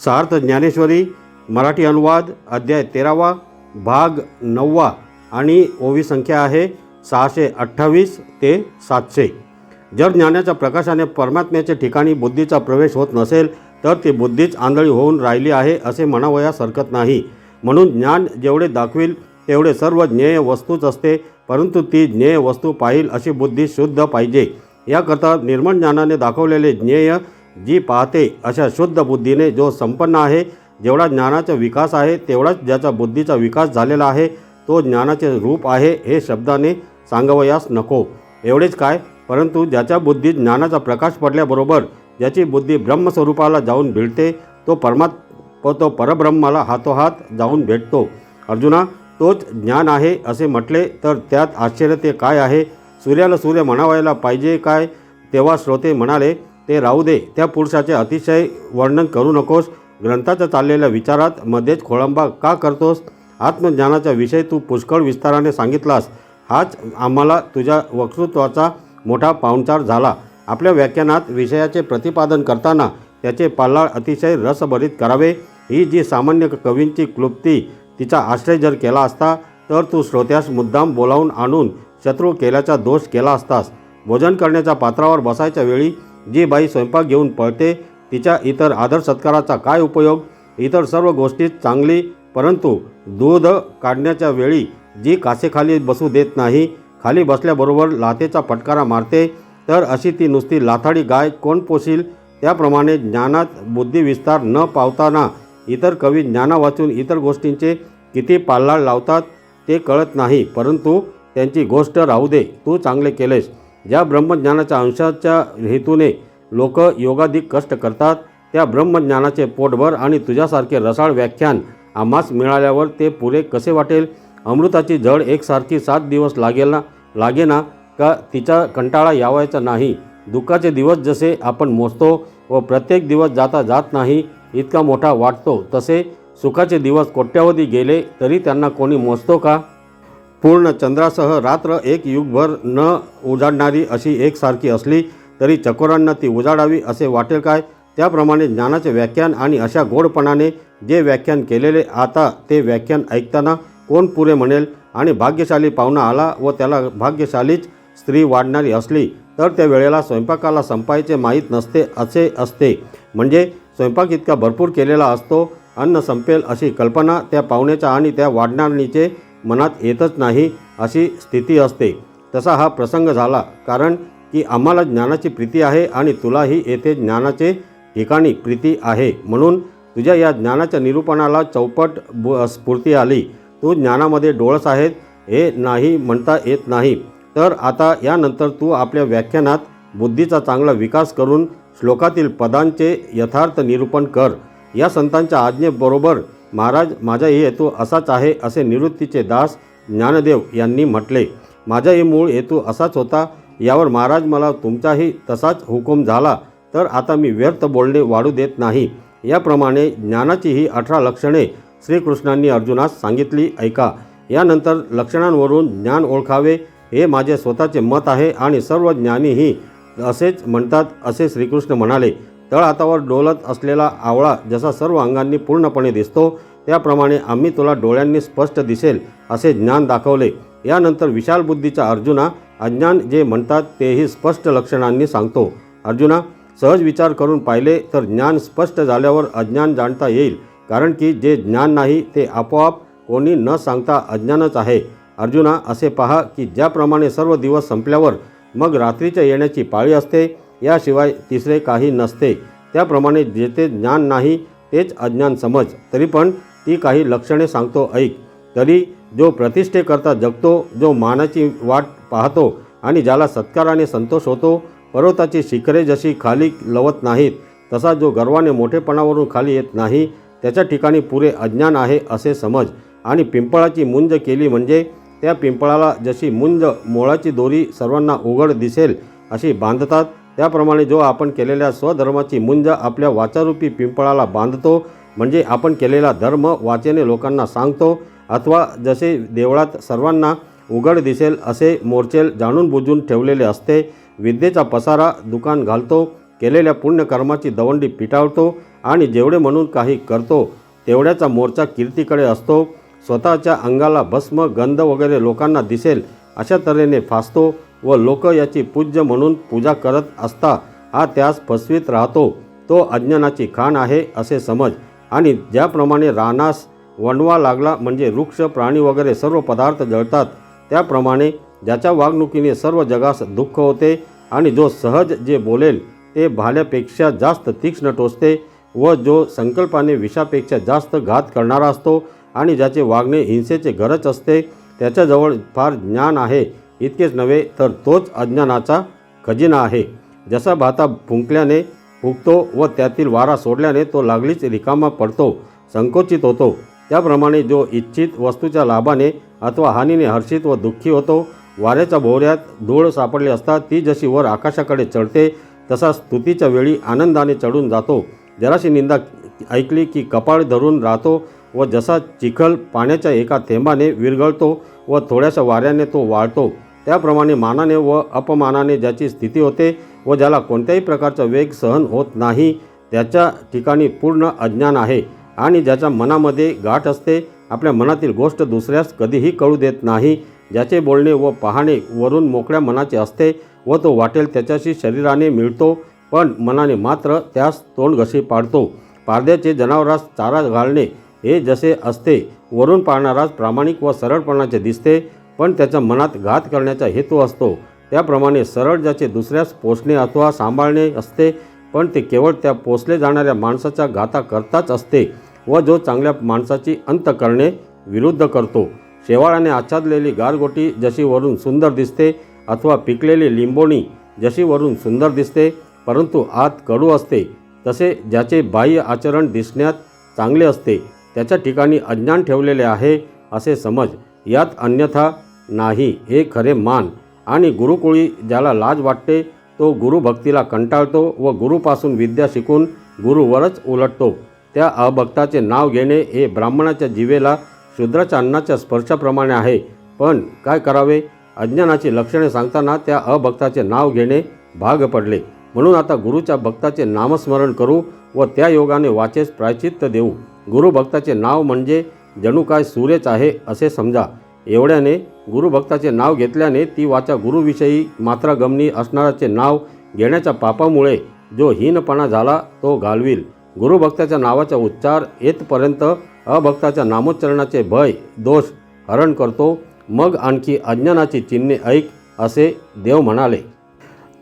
सार्थ ज्ञानेश्वरी मराठी अनुवाद अध्याय तेरावा भाग नववा आणि ओवी संख्या आहे सहाशे अठ्ठावीस ते सातशे. जर ज्ञानाच्या प्रकाशाने परमात्म्याच्या ठिकाणी बुद्धीचा प्रवेश होत नसेल तर ती बुद्धीच आंधळी होऊन राहिली आहे असे म्हणावयास हरकत नाही. म्हणून ज्ञान जेवढे दाखवील तेवढे सर्व ज्ञेय वस्तूच असते परंतु ती ज्ञेय वस्तू पाहिल अशी बुद्धी शुद्ध पाहिजे. याकरता निर्मळ ज्ञानाने दाखवलेले ज्ञेय जी पाहते अशा शुद्ध बुद्धीने जो संपन्न आहे जेवढा ज्ञानाचा विकास आहे तेवढाच ज्याचा बुद्धीचा विकास झालेला आहे तो ज्ञानाचे रूप आहे हे शब्दाने सांगावयास नको. एवढेच काय? परंतु ज्याच्या बुद्धीत ज्ञानाचा प्रकाश पडल्याबरोबर ज्याची बुद्धी ब्रह्मस्वरूपाला जाऊन भिडते तो परमात् तो परब्रह्माला हातोहात जाऊन भेटतो. अर्जुना तोच ज्ञान आहे असे म्हटले तर त्यात आश्चर्य ते काय आहे? सूर्याला सूर्य म्हणावायला पाहिजे काय? तेव्हा श्रोते म्हणाले ते राहू दे. त्या पुरुषाचे अतिशय वर्णन करू नकोस. ग्रंथाच्या चाललेल्या विचारात मध्येच खोळंबा का करतोस? आत्मज्ञानाचा विषय तू पुष्कळ विस्ताराने सांगितलास. हाच आम्हाला तुझ्या वक्तृत्वाचा मोठा पाहुणचार झाला. आपल्या व्याख्यानात विषयाचे प्रतिपादन करताना त्याचे पाल्लाळ अतिशय रसभरीत करावे. ही जी सामान्य कवींची क्लुप्ती तिचा आश्रय जर केला असता तर तू श्रोत्यास मुद्दाम बोलावून आणून शत्रू केल्याचा दोष केला असतास. भोजन करण्याच्या पात्रावर बसायच्या वेळी जी बाई स्वयंपाक घेऊन पळते तिच्या इतर आदर सत्काराचा काय उपयोग? इतर सर्व गोष्टीत चांगली परंतु दूध काढण्याच्या वेळी जी कासेखाली बसू देत नाही खाली बसल्याबरोबर लाथेचा फटकारा मारते तर अशी ती नुसती लाथाडी गाय कोण पोशील? त्याप्रमाणे ज्ञानात बुद्धिविस्तार न पावताना इतर कवी ज्ञाना वाचून इतर गोष्टींचे किती पाल्लाळ लावतात ते कळत नाही परंतु त्यांची गोष्ट राहू दे तू चांगले केलेस. ज्या ब्रह्मज्ञानाच्या अंशाच्या हेतूने लोक योगाधिक कष्ट करतात त्या ब्रह्मज्ञानाचे पोटभर आणि तुझ्यासारखे रसाळ व्याख्यान आम्हास मिळाल्यावर ते पुरे कसे वाटेल? अमृताची जड एकसारखी सात दिवस लागेल ना? लागेना? का तिचा कंटाळा यावायचा नाही? दुःखाचे दिवस जसे आपण मोजतो व प्रत्येक दिवस जाता जात नाही इतका मोठा वाटतो तसे सुखाचे दिवस कोट्यावधी गेले तरी त्यांना कोणी मोजतो का? पूर्ण चंद्रासह रात्र एक युगभर न उजाडणारी अशी एकसारखी असली तरी चकोरांना ती उजाडावी असे वाटेल काय? त्याप्रमाणे ज्ञानाचे व्याख्यान आणि अशा गोडपणाने जे व्याख्यान केलेले आता ते व्याख्यान ऐकताना कोण पुरे म्हणेल? आणि भाग्यशाली पाहुणा आला व त्याला भाग्यशालीच स्त्री वाढणारी असली तर त्या वेळेला स्वयंपाकाला संपायचे माहीत नसते असे असते. म्हणजे स्वयंपाक इतका भरपूर केलेला असतो अन्न संपेल अशी कल्पना त्या पाहुण्याच्या आणि त्या वाढणारणीचे मनात येतच नाही अशी स्थिती असते. तसा हा प्रसंग झाला कारण की आम्हाला ज्ञानाची प्रीती आहे आणि तुलाही येथे ज्ञानाचे ठिकाणी प्रीती आहे. म्हणून तुझ्या या ज्ञानाच्या निरूपणाला चौपट ब स्फूर्ती आली. तू ज्ञानामध्ये डोळस आहेत हे नाही म्हणता येत नाही. तर आता यानंतर तू आपल्या व्याख्यानात बुद्धीचा चांगला विकास करून श्लोकातील पदांचे यथार्थ निरूपण कर. या संतांच्या आज्ञेबरोबर महाराज माझाही हेतू असाच आहे असे निवृत्तीचे दास ज्ञानदेव यांनी म्हटले. माझाही मूळ हेतू असाच होता यावर महाराज मला तुमचाही तसाच हुकूम झाला तर आता मी व्यर्थ बोलणे वाढू देत नाही. याप्रमाणे ज्ञानाची ही अठरा लक्षणे श्रीकृष्णांनी अर्जुनास सांगितली ऐका. यानंतर लक्षणांवरून ज्ञान ओळखावे हे माझे स्वतःचे मत आहे आणि सर्व ज्ञानीही असेच म्हणतात असे श्रीकृष्ण म्हणाले. तळहातावर डोलत असलेला आवळा जसा सर्व अंगांनी पूर्णपणे दिसतो त्याप्रमाणे आम्ही तुला डोळ्यांनी स्पष्ट दिसेल असे ज्ञान दाखवले. यानंतर विशाल बुद्धीचा अर्जुना अज्ञान जे म्हणतात तेही स्पष्ट लक्षणांनी सांगतो. अर्जुना सहज विचार करून पाहिले तर ज्ञान स्पष्ट झाल्यावर अज्ञान जाणता येईल कारण की जे ज्ञान नाही ते आपोआप कोणी न सांगता अज्ञानच आहे. अर्जुना असे पहा की ज्याप्रमाणे सर्व दिवस संपल्यावर मग रात्रीच्या येण्याची पाळी असते याशिवाय तिसरे काही नसते. त्याप्रमाणे जेथे ज्ञान नाही तेच अज्ञान समज. तरी पण ती काही लक्षणे सांगतो ऐक. तरी जो प्रतिष्ठेकरता जगतो जो मानाची वाट पाहतो आणि ज्याला सत्काराने संतोष होतो पर्वताची शिखरे जशी खाली लवत नाहीत तसा जो गर्वाने मोठेपणावरून खाली येत नाही त्याच्या ठिकाणी पुरे अज्ञान आहे असे समज. आणि पिंपळाची मुंज केली म्हणजे त्या पिंपळाला जशी मुंज मोळाची दोरी सर्वांना उघड दिसेल अशी बांधतात त्याप्रमाणे जो आपण केलेल्या स्वधर्माची मुंज आपल्या वाचारूपी पिंपळाला बांधतो म्हणजे आपण केलेला धर्म वाचेने लोकांना सांगतो अथवा जसे देवळात सर्वांना उघड दिसेल असे मोर्चेल जाणून बुजून ठेवलेले असते विद्येचा पसारा दुकान घालतो केलेल्या पुण्यकर्माची दवंडी पिटाळतो आणि जेवढे म्हणून काही करतो तेवढ्याचा मोर्चा कीर्तीकडे असतो. स्वतःच्या अंगाला भस्म गंध वगैरे लोकांना दिसेल अशा तऱ्हेने फासतो व लोक याची पूज्य म्हणून पूजा करत असता हा त्यास फसवीत राहतो. तो अज्ञानाची खाण आहे असे समज. आणि ज्याप्रमाणे रानास वणवा लागला म्हणजे वृक्ष प्राणी वगैरे सर्व पदार्थ जळतात त्याप्रमाणे ज्याच्या वागणुकीने सर्व जगास दुःख होते आणि जो सहज जे बोलेल ते भाल्यापेक्षा जास्त तीक्ष्ण टोचते व जो संकल्पाने विषापेक्षा जास्त घात करणारा असतो आणि ज्याचे वागणे हिंसेचे गरज असते त्याच्याजवळ फार ज्ञान आहे. इतकेच नव्हे तर तोच अज्ञानाचा खजिना आहे. जसा भाता फुंकल्याने फुगतो व त्यातील वारा सोडल्याने तो लागलीच रिकामा पडतो संकोचित होतो. त्याप्रमाणे जो इच्छित वस्तूच्या लाभाने अथवा हानीने हर्षित व दुःखी होतो वाऱ्याच्या भोवऱ्यात धूळ सापडली असता ती जशी वर आकाशाकडे चढते तसा स्तुतीच्या वेळी आनंदाने चढून जातो. जराशी निंदा ऐकली की कपाळ धरून राहतो व जसा चिखल पाण्याच्या एका थेंबाने विरघळतो व थोड्याशा वाऱ्याने तो वाळतो. त्याप्रमाणे मानाने व अपमानाने ज्याची स्थिती होते व ज्याला कोणत्याही प्रकारचा वेग सहन होत नाही त्याच्या ठिकाणी पूर्ण अज्ञान आहे आणि ज्याच्या मनामध्ये गाठ असते आपल्या मनातील गोष्ट दुसऱ्यास कधीही कळू देत नाही ज्याचे बोलणे व पाहणे वरून मोकळ्या मनाचे असते व तो वाटेल त्याच्याशी शरीराने मिळतो पण मनाने मात्र त्यास तोंड घशी पाडतो. पारद्याचे जनावरास चारा घालणे हे जसे असते वरून पाळणारास प्रामाणिक व सरळपणाचे दिसते पण त्याच्या मनात घात करण्याचा हेतू असतो. त्याप्रमाणे सरळ ज्याचे दुसऱ्यास पोसणे अथवा सांभाळणे असते पण ते केवळ त्या पोसले जाणाऱ्या माणसाच्या घाताकरताच असते व जो चांगल्या माणसाची अंत करणे विरुद्ध करतो. शेवाळाने आच्छादलेली गारगोटी जशी वरून सुंदर दिसते अथवा पिकलेली लिंबोणी जशी वरून सुंदर दिसते परंतु आत कडू असते तसे ज्याचे बाह्य आचरण दिसण्यात चांगले असते त्याच्या ठिकाणी अज्ञान ठेवलेले आहे असे समज. यात अन्यथा नाही हे खरे मान आणि गुरुकुळी ज्याला लाज वाटते तो गुरुभक्तीला कंटाळतो व गुरुपासून विद्या शिकून गुरुवरच उलटतो. त्या अभक्ताचे नाव घेणे हे ब्राह्मणाच्या जीवेला शूद्राच्या अन्नाच्या स्पर्शाप्रमाणे आहे. पण काय करावे? अज्ञानाची लक्षणे सांगताना त्या अभक्ताचे नाव घेणे भाग पडले. म्हणून आता गुरुच्या भक्ताचे नामस्मरण करू व त्या योगाने वाचेस प्रायचित्त देऊ. गुरुभक्ताचे नाव म्हणजे जणू काय सूर्यच आहे असे समजा. एवढ्याने गुरुभक्ताचे नाव घेतल्याने ती वाचा गुरुविषयी मात्रागमनी असणाऱ्याचे नाव घेण्याच्या पापामुळे जो हीनपणा झाला तो घालविल. गुरुभक्ताच्या नावाचा उच्चार येतपर्यंत अभक्ताच्या नामोच्चारणाचे भय दोष हरण करतो. मग आणखी अज्ञानाची चिन्हे ऐक असे देव म्हणाले.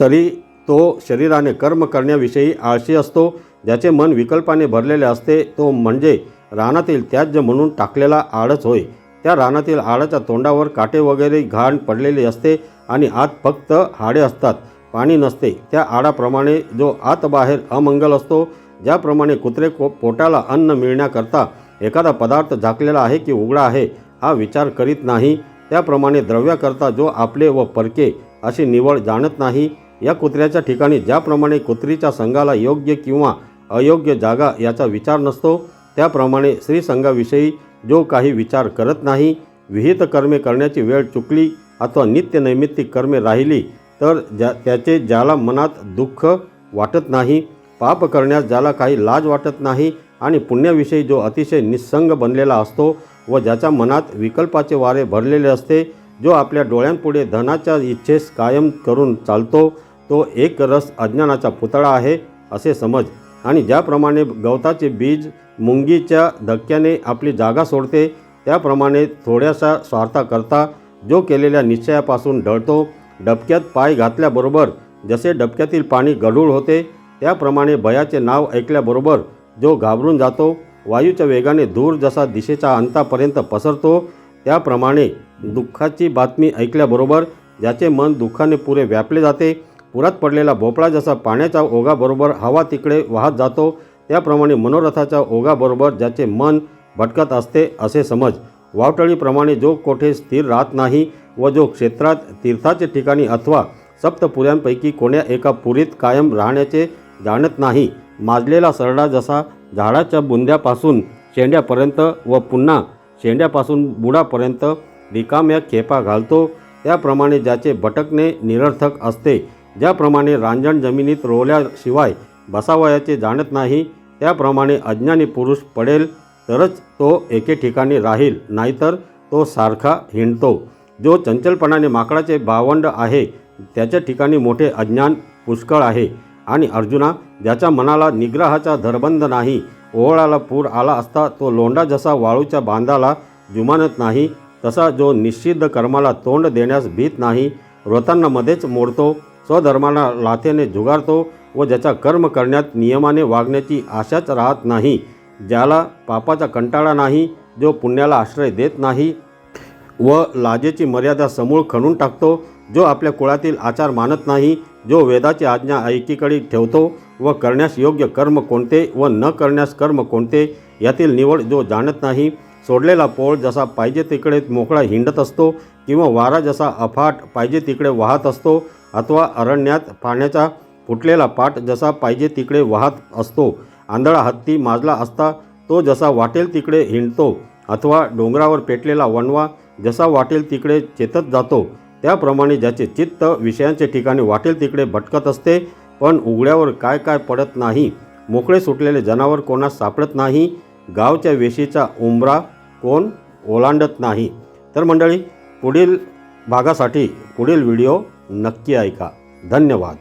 तरी तो शरीराने कर्म करण्याविषयी आळशी असतो. ज्याचे मन विकल्पाने भरलेले असते तो म्हणजे रानातील त्याज्य म्हणून टाकलेला आळस होय. त्या रानातील आडाच्या तोंडावर काटे वगैरे घाण पडलेली असते आणि आत फक्त हाडे असतात पाणी नसते. त्या आडाप्रमाणे जो आत बाहेर अमंगल असतो ज्याप्रमाणे कुत्रे को पोटाला अन्न मिळण्याकरता एखादा पदार्थ झाकलेला आहे की उघडा आहे हा विचार करीत नाही. त्याप्रमाणे द्रव्याकरता जो आपले व परके अशी निवड जाणत नाही. या कुत्र्याच्या ठिकाणी ज्याप्रमाणे कुत्रीच्या संघाला योग्य किंवा अयोग्य जागा याचा विचार नसतो त्याप्रमाणे स्त्रीसंघाविषयी जो काही विचार करत नाही विहित कर्मे करण्याची वेळ चुकली अथवा नित्य नैमित्तिक कर्मे राहिली तर ज्या त्याचे ज्याला मनात दुःख वाटत नाही पाप करण्यास ज्याला काही लाज वाटत नाही आणि पुण्याविषयी जो अतिशय निस्संग बनलेला असतो व ज्याच्या मनात विकल्पाचे वारे भरलेले असते जो आपल्या डोळ्यांपुढे धनाच्या इच्छेस कायम करून चालतो तो एक रस अज्ञानाचा पुतळा आहे असे समज. आणि ज्याप्रमाणे गवताचे बीज मुंगीच्या धक्क्याने आपली जागा सोडते त्याप्रमाणे थोड्याशा स्वार्थाकरता जो केलेल्या निश्चयापासून ढळतो. डबक्यात पाय घातल्याबरोबर जसे डबक्यातील पाणी गढूळ होते त्याप्रमाणे भयाचे नाव ऐकल्याबरोबर जो घाबरून जातो वायूच्या वेगाने दूर जसा दिशेच्या अंतापर्यंत पसरतो त्याप्रमाणे दुःखाची बातमी ऐकल्याबरोबर ज्याचे मन दुःखाने पुरे व्यापले जाते पुरात पडलेला भोपळा जसा पाण्याच्या ओघाबरोबर हवा तिकडे वाहत जातो त्याप्रमाणे मनोरथाच्या ओघाबरोबर ज्याचे मन भटकत असते असे समज. वावटळीप्रमाणे जो कोठे स्थिर राहत नाही व जो क्षेत्रात तीर्थाचे ठिकाणी अथवा सप्तपुऱ्यांपैकी कोण्या एका पुरीत कायम राहण्याचे जाणत नाही माजलेला सरडा जसा झाडाच्या बुंद्यापासून शेंड्यापर्यंत व पुन्हा शेंड्यापासून बुडापर्यंत रिकाम्या खेपा घालतो त्याप्रमाणे ज्याचे भटकणे निरर्थक असते. ज्याप्रमाणे रांजण जमिनीत रोवल्याशिवाय बसावयाचे जाणत नाही त्याप्रमाणे अज्ञानी पुरुष पडेल तरच तो एके ठिकाणी राहील नाहीतर तो सारखा हिंडतो. जो चंचलपणाने माकडाचे भावंड आहे त्याच्या ठिकाणी मोठे अज्ञान पुष्कळ आहे. आणि अर्जुना ज्याच्या मनाला निग्रहाचा धरबंध नाही ओहळाला पूर आला असता तो लोंडा जसा वाळूच्या बांधाला जुमानत नाही तसा जो निश्चिद्ध कर्माला तोंड देण्यास भीत नाही व्रतांना मध्येच मोडतो स्वधर्माला लाथेने जुगारतो व ज्याचा कर्म करण्यात नियमाने वागण्याची आशाच राहत नाही ज्याला पापाचा कंटाळा नाही जो पुण्याला आश्रय देत नाही व लाजेची मर्यादा समूळ खणून टाकतो जो आपल्या कुळातील आचार मानत नाही जो वेदाची आज्ञा ऐकीकडे ठेवतो व करण्यास योग्य कर्म कोणते व न करण्यास कर्म कोणते यातील निवड जो जाणत नाही सोडलेला पोळ जसा पाहिजे तिकडे मोकळा हिंडत असतो किंवा वारा जसा अफाट पाहिजे तिकडे वाहत असतो अथवा अरण्यात पाण्याचा फुटलेला पाट जसा पाहिजे तिकडे वाहत असतो. आंधळा हत्ती माजला असता तो जसा वाटेल तिकडे हिंडतो अथवा डोंगरावर पेटलेला वणवा जसा वाटेल तिकडे चेतत जातो. त्याप्रमाणे ज्याचे चित्त विषयांचे ठिकाणी वाटेल तिकडे भटकत असते पण उघड्यावर काय काय पडत नाही मोकळे सुटलेले जनावर कोणास सापडत नाही गावच्या वेशीचा उंबरा कोण ओलांडत नाही. तर मंडळी पुढील भागासाठी पुढील व्हिडिओ नक्की ऐका. धन्यवाद.